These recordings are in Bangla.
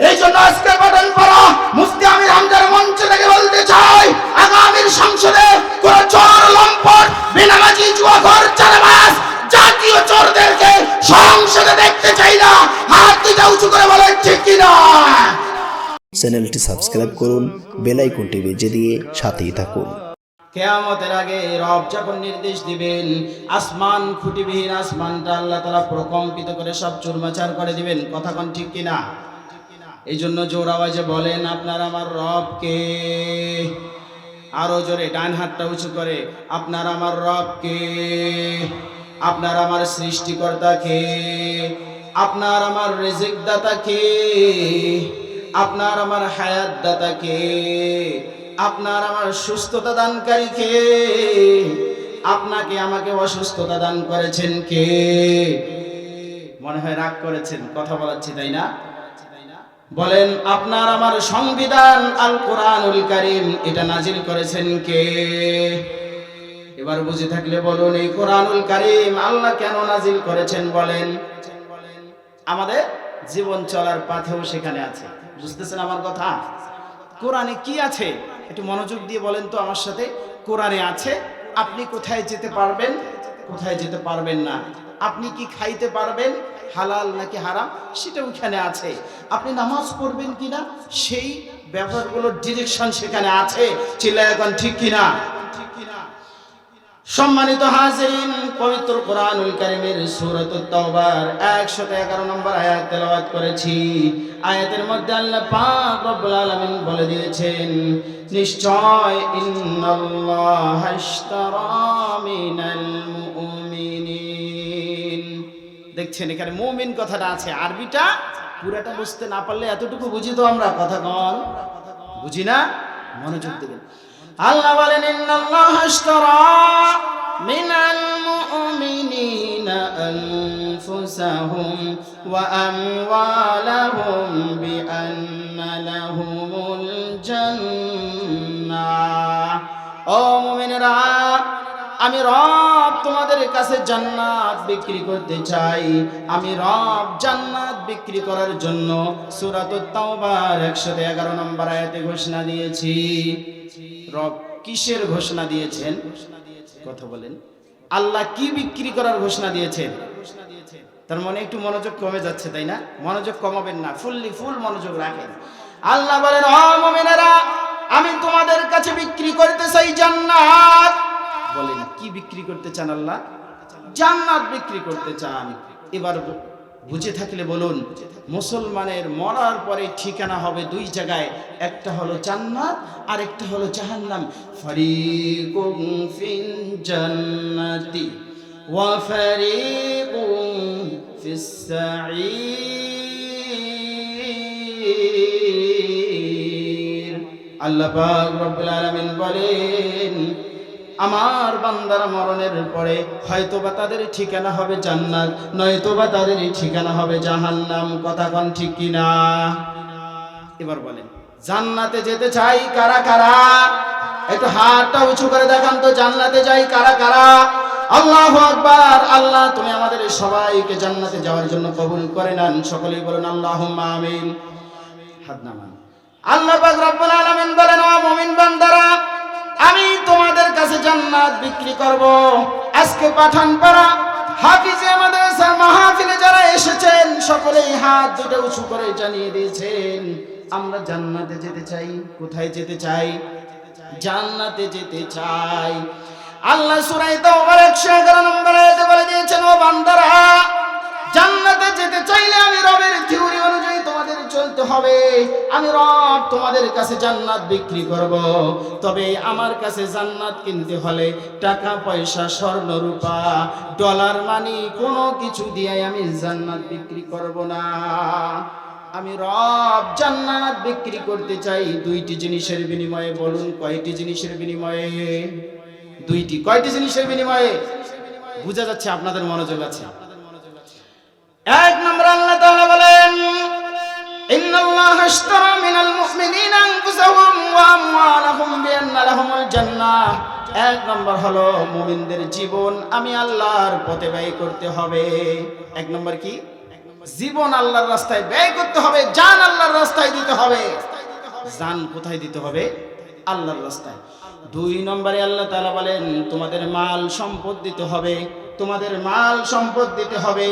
এই জন্য আজকে পাঠান করা মুফতি আমির হামজার মঞ্চ থেকে বলতে চাই আগামীর সংসদে কোন চোর লম্পট বেনামাজি জুয়াঘর চারাবাস জাতীয় চোরদেরকে সংসদে দেখতে চাই না। হাত দুটা উঁচু করে বলেন ঠিক কিনা চ্যানেলটি সাবস্ক্রাইব করুন বেল আইকনটি বেজে দিয়ে সাথেই থাকুন। কেয়ামতের আগে রব যখন নির্দেশ দিবেন আসমান খুঁটিবিহীন আসমানটা আল্লাহ তালা প্রকম্পিত করে সব চুরমাচার করে দিবেন। কথা কোন ঠিক কিনা এই জন্য জোর আওয়াজে বলেন, আপনার আমার রবকে। আরও জোরে ডান হাতটা উঁচু করে, আপনার আমার রবকে। আপনার আমার সৃষ্টিকর্তাকে। আপনার আমার রেজিক দাতাকে আপনার আমার হায়াত দাতাকে আপনার আমার সুস্থতা দানকারী দানকারীকে। আপনাকে আমাকে অসুস্থতা দান করেছেন কে? মনে হয় রাগ করেছেন, কথা বলাচ্ছি, তাই না? বলেন, আপনার আমার সংবিধান আল কোরআনুল কারিম এটা নাজিল করেছেন কে? এবার বুঝে থাকলে বলুন, এই কোরআনুল কারিম আল্লাহ কেন নাজিল করেছেন? বলেন, আমাদের জীবন চলার পাথেও সেখানে আছে। বুঝতেছেন আমার কথা? কোরআনে কি আছে? একটু মনোযোগ দিয়ে বলেন তো আমার সাথে। কোরআনে আছে, আপনি কোথায় যেতে পারবেন? কোথায় যেতে পারবেন না? আপনি কি খাইতে পারবেন? হালাল নাকি হারাম সেটা ওখানে আছে। আপনি নামাজ পড়বেন কিনা, সেই ব্যাপারগুলোর ডিরেকশন সেখানে আছে। চিল্লা এখন ঠিক কিনা? সম্মানিত হাজিরিন, পবিত্র কোরআনুল কারিমের সূরাতুত তাওবার 111 নম্বর আয়াত তেলাওয়াত করেছি। আয়াতের মধ্যে আল্লাহ পাক রব্বুল আলামিন বলে দিয়েছেন, নিশ্চয় ইন্নাল্লাহা ইশতারা মিনাল মুমিনিন। দেখছেন, এখানে মুমিন কথাটা আছে, আরবিটা পুরাটা বুঝতে না পারলে এতটুকু বুঝি তো আমরা, কথা কন। বুঝি না? মনোযোগ দেবেন। আল্লাহ বলেন, ইন্নাল্লাহ আশতারা মিনাল মুমিনিনা আনফুসাহুম ওয়া আমওয়ালাহুম বিআন্না লাহুমুল জান্নাহ। ও আমি রব তোমাদের কাছে জান্নাত বিক্রি করতে চাই। আমি রব জান্নাত বিক্রি করার জন্য সূরাতুত তাওবার 111 নম্বর আয়াতে ঘোষণা দিয়েছি। রব কিসের ঘোষণা দিয়েছেন? কথা বলেন। আল্লাহ কি বিক্রি করার ঘোষণা দিয়েছেন? তার মানে একটু মনোযোগ কমে যাচ্ছে, তাই না? মনোযোগ কমাবেন না, ফুললি ফুল মনোযোগ রাখেন। আল্লাহ বলেন আমি তোমাদের কাছে বিক্রি করতে চাই জান্নাত। বলেন, কি বিক্রি করতে চান আল্লাহ? জান্নাত বিক্রি করতে চান। এবার বুঝে থাকলে বলুন, মুসলমানের মরার পরে ঠিকানা হবে দুই জায়গায়, একটা হলো জান্নাত আর একটা হলো জাহান্নাম। ফারিকুম ফিল জান্নাতি ওয়া ফারিকুম ফিস সাঈর। আল্লাহ পাক রব্বুল আলামিন বলেন আমার বান্দারা মরণের পরে হয়তোবা তাদের ঠিকানা হবে জান্নাত, নয়তোবা তাদের ঠিকানা হবে জাহান্নাম। কথা কন ঠিক কিনা? এবার বলেন, জান্নাতে যেতে চাই কারা কারা? একটু হাতটা উঁচু করে দেখান তো, জান্নাতে যাই কারা কারা? আল্লাহু আকবার, আল্লাহ তুমি আমাদের সবাইকে জান্নাতে যাওয়ার জন্য কবুল করে নেন। সকলেই বলুন আল্লাহ আমিন। হাত নামান। আল্লাহ পাক আলামিন বলেন বান্দারা আমি তোমাদের কাছে জান্নাত বিক্রি করব। আজকে পাঠান পাড়া হাফিজে আমাদের মাহফিলে যারা এসেছেন, সকলেই হাত দুটো উঁচু করে জানিয়ে দিয়েছেন, আমরা জান্নাতে যেতে চাই, কোথায় যেতে চাই? জান্নাতে যেতে চাই। আল্লাহ সুরাই তাওবার 111 নম্বর বলে দিয়েছেন, ও বান্দারা, জান্নাতে যেতে চাইলে আমি রবের চলতে হবে। আমি রব তোমাদের কাছে জান্নাত বিক্রি করব। তবে আমার কাছে জান্নাত কিনতে হলে টাকা, পয়সা, স্বর্ণ, রূপা, ডলার, মানি, কোনো কিছু দিয়ে আমি জান্নাত বিক্রি করব না। আমি রব জান্নাত বিক্রি করতে চাই দুইটি জিনিসের বিনিময়ে। বলুন, কয়টি জিনিসের বিনিময়ে? দুইটি। কয়টি জিনিসের বিনিময়ে? বোঝা যাচ্ছে আপনাদের মনোযোগ আছে। এক নম্বর আল্লাহ তাআলা বলেন ইন্নাল্লাহ আশতারা মিনাল মুমিনিনা আনফুসাহুম ওয়া আমওয়ালাহুম বিআন্না লাহুমুল জান্নাহ। এক নম্বর হলো মুমিনদের জীবন আমি আল্লাহর পথে ব্যয় করতে হবে। এক নম্বর কি? জীবন আল্লাহর রাস্তায় ব্যয় করতে হবে, জান আল্লাহর রাস্তায় দিতে হবে। জান কোথায় দিতে হবে? আল্লাহর রাস্তায়। দুই নম্বরে আল্লাহ তাআলা বলেন, তোমাদের মাল সম্পদ দিতে হবে। তোমাদের মাল সম্পদ দিতে হবে।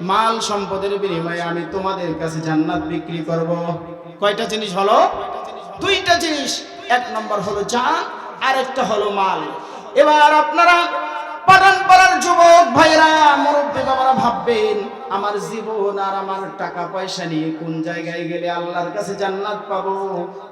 মাল সম্পদের বিনিময়ে আমি তোমাদের কাছে জান্নাত বিক্রি করব। কয়টা জিনিস হলো? দুইটা জিনিস। এক নম্বর হলো জান আর একটা হলো মাল। এবার আপনারা পাঠান পাড়ার যুবক ভাইরা মুরব্বী বাবারা ভাববেন আমার জীবন আর আমার টাকা পয়সা নিয়ে কোন জায়গায় গেলে আল্লাহর কাছে জান্নাত পাবো?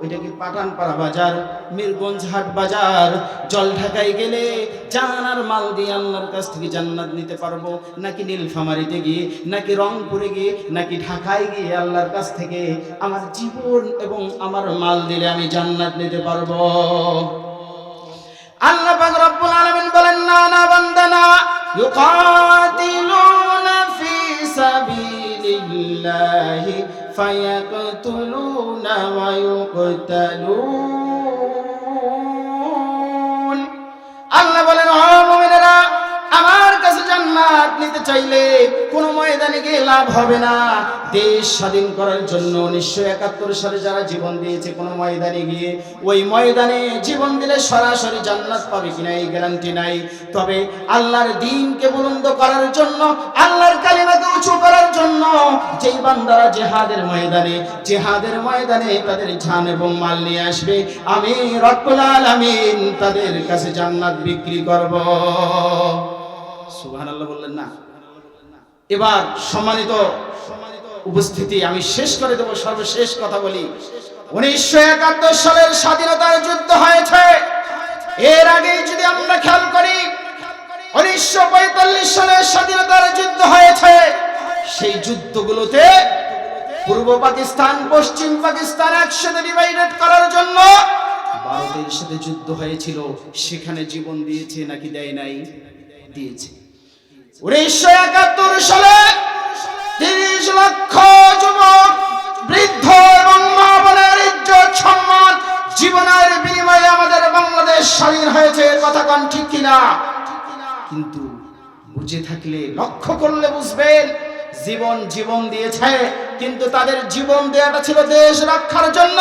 ওইটা কি পাঠান পাড়া বাজার, মিরগঞ্জ হাট বাজার জল ঢাকায় গেলে জান আর মাল দিয়ে আল্লাহর কাছ থেকে জান্নাত নিতে পারব? নাকি নীলফামারিতে গিয়ে, নাকি রংপুরে গিয়ে, নাকি ঢাকায় গিয়ে আল্লাহর কাছ থেকে আমার জীবন এবং আমার মাল দিলে আমি জান্নাত নিতে পারব? আল্লাহ রব্বুল বলেন, না না, বান্দা, না। সাবিলিল্লাহি فيقتلون ويقتلون. আল্লাহ বলেন ও মুমিনেরা আমার কাছে জান্নাত নিতে চাইলে কোনো ময়দানে গিয়ে লাভ হবে না। দেশ স্বাধীন করার জন্য উনিশশো একাত্তর সালে যারা জীবন দিয়েছে কোনো ময়দানে গিয়ে, ওই ময়দানে জীবন দিলে সরাসরি জান্নাত পাবে কিনা এই গ্যারান্টি নাই। তবে আল্লাহর দিনকে বুলন্দ করার জন্য, আল্লাহর কালিমাকে উঁচু করার জন্য যেই বান্দারা জেহাদের ময়দানে জেহাদের ময়দানে তাদের জান এবং মাল নিয়ে আসবে, আমি রব্বুল আলামিন তাদের কাছে জান্নাত বিক্রি করব। সুবহানাল্লাহ বললেন না। এবার সম্মানিত উপস্থিতি, আমি শেষ করে দেব, সর্বশেষ কথা বলি। উনিশশো একাত্তর সালের স্বাধীনতার যুদ্ধ হয়েছে। এর আগে যদি আমরা খেয়াল করি, উনিশশো পঁয়তাল্লিশ সালের স্বাধীনতার যুদ্ধ হয়েছে। সেই যুদ্ধগুলোতে পূর্ব পাকিস্তান, পশ্চিম পাকিস্তান একসাথে ডিভাইডেড করার জন্য ভারতের সাথে যুদ্ধ হয়েছিল। সেখানে জীবন দিয়েছে নাকি দেয় নাই? দিয়েছে। উনিশশো একাত্তর সালে তিরিশ লক্ষ যুবক, বৃদ্ধ এবং মা বোনের ইজ্জত, সম্মান, জীবনের বিনিময়ে আমাদের বাংলাদেশ স্বাধীন হয়েছে। কথা কন ঠিক কিনা? কিন্তু বুঝে থাকলে, লক্ষ্য করলে বুঝবেন, জীবন জীবন দিয়েছে। কিন্তু তাদের জীবন দেয়াটা ছিল দেশ রক্ষার জন্য।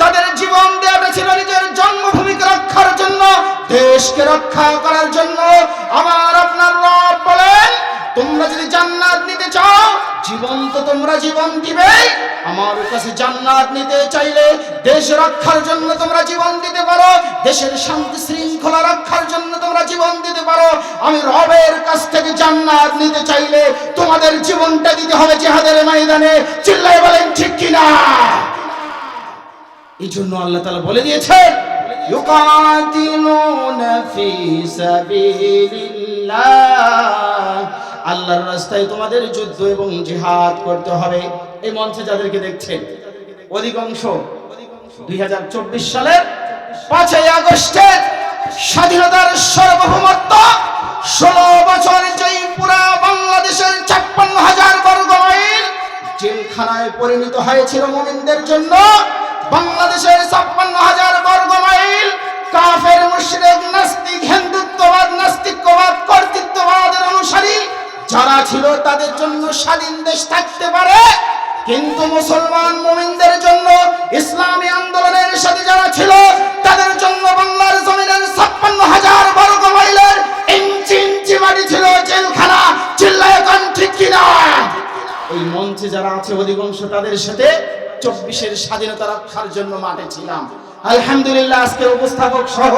তাদের জীবন দেয়াটা ছিল নিজের জন্মভূমিকে রক্ষার জন্য, দেশকে রক্ষা করার জন্য। আমার আপনার রব বলেন, তোমরা যদি জান্নাত নিতে চাও, জীবন তো তোমরা জীবন দিবে আমার কাছে জান্নাত নিতে চাইলে দেশ রক্ষার জন্য তোমরা জীবন দিতে পারো। দেশের শান্তি শৃঙ্খলা রক্ষার পারো, আমি রবের কাছ থেকে জান্নাত নিতে চাইলে তোমাদের জীবনটা দিতে হবে জিহাদের ময়দানে। চিল্লাই বলেন, ঠিক কিনা? এই জন্য আল্লাহ তাআলা বলে দিয়েছেন আল্লাহর রাস্তায় তোমাদের যুদ্ধ এবং জিহাদ করতে হবে। এই মঞ্চে যাদেরকে দেখছেন, অধিকাংশ দুই হাজার চব্বিশ সালের পাঁচই আগস্টের স্বাধীনতার সার্বভৌমত্ব ষোলো বছর যেই পুরা বাংলাদেশের ছাপ্পান্ন হাজার বর্গ মাইল জেলখানায় পরিণত হয়েছিল মোমিনদের জন্য বাংলাদেশের ছাপ্পান্ন হাজার বর্গ মাইল কাফের মুশরিক নাস্তিক, হিন্দুত্ববাদ, নাস্তিকবাদ কর্তৃত্ববাদের অনুসারী যারা ছিল তাদের জন্য স্বাধীন দেশ থাকতে পারে। কিন্তু মুসলমান মুমিনদের জন্য ইসলামী আন্দোলনের সাথে যারা ছিল তাদের জন্য বাংলার জমিনের ছাপ্পান্ন হাজার বর্গ মাইলের ইঞ্চি ইঞ্চি মাটি ছিল জেলখানা। চিল্লায় ঠিক কিনা? ওই মঞ্চে যারা আছে অধিকাংশ তাদের সাথে চব্বিশের স্বাধীনতা রক্ষার জন্য মাঠে ছিলাম। আলহামদুলিল্লাহ, আজকের উপস্থাপক সহ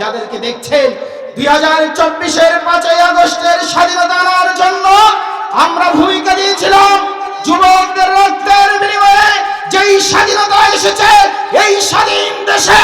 যাদেরকে দেখছেন, দুই হাজার চব্বিশের পাঁচই আগস্টের স্বাধীনতা আনার জন্য আমরা ভূমিকা দিয়েছিলাম যুবকদের রক্তের বিনিময়ে। যেই স্বাধীনতা এসেছে, এই স্বাধীন দেশে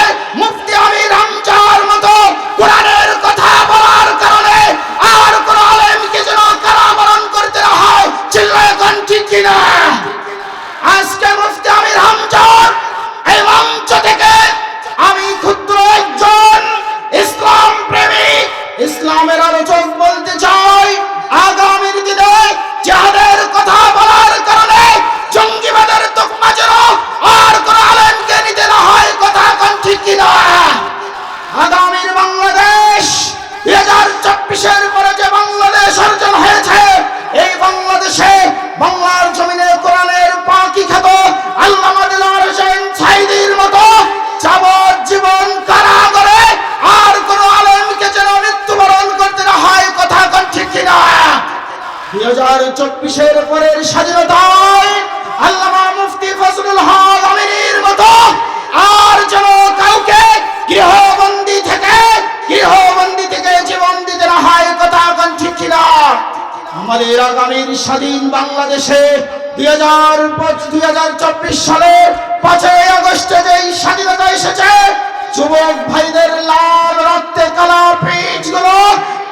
হাজার চব্বিশের পরের স্বাধীনতায় আল্লামা মুফতি ফজলুল হক আমিনীর মতো আর যেন কাউকে গৃহবন্দী থেকে গৃহবন্দী থেকে জীবন দিতে না হয়, কথা এখন ঠিক আমাদের আগামীর স্বাধীন বাংলাদেশে দুই হাজার দুই হাজার চব্বিশ সালের পাঁচই আগস্টে যেই স্বাধীনতা এসেছে, যুবক ভাইদের লাল রক্তে কালা পিচগুলো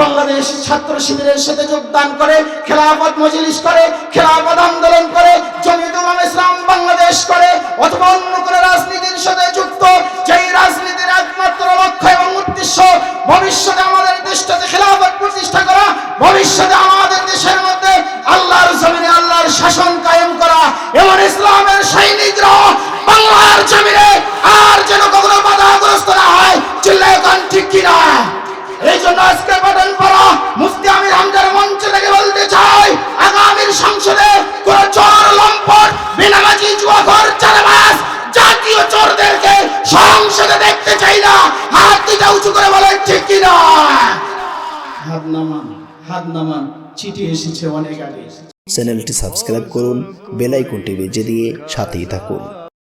বাংলাদেশ ছাত্র শিবিরের সাথে যোগদান করে, খেলাফত মজলিস করে, খেলাফত আন্দোলন করে, জমিদুল ইসলাম বাংলাদেশ করে, অথবা অন্য কোনো রাজনীতির ঠিক কিনা হাত নামান হাত নামান চিঠি এসেছে অনেক আগে চ্যানেলটি সাবস্ক্রাইব করুন বেল আইকনটি বেজে দিয়ে সাথেই থাকুন।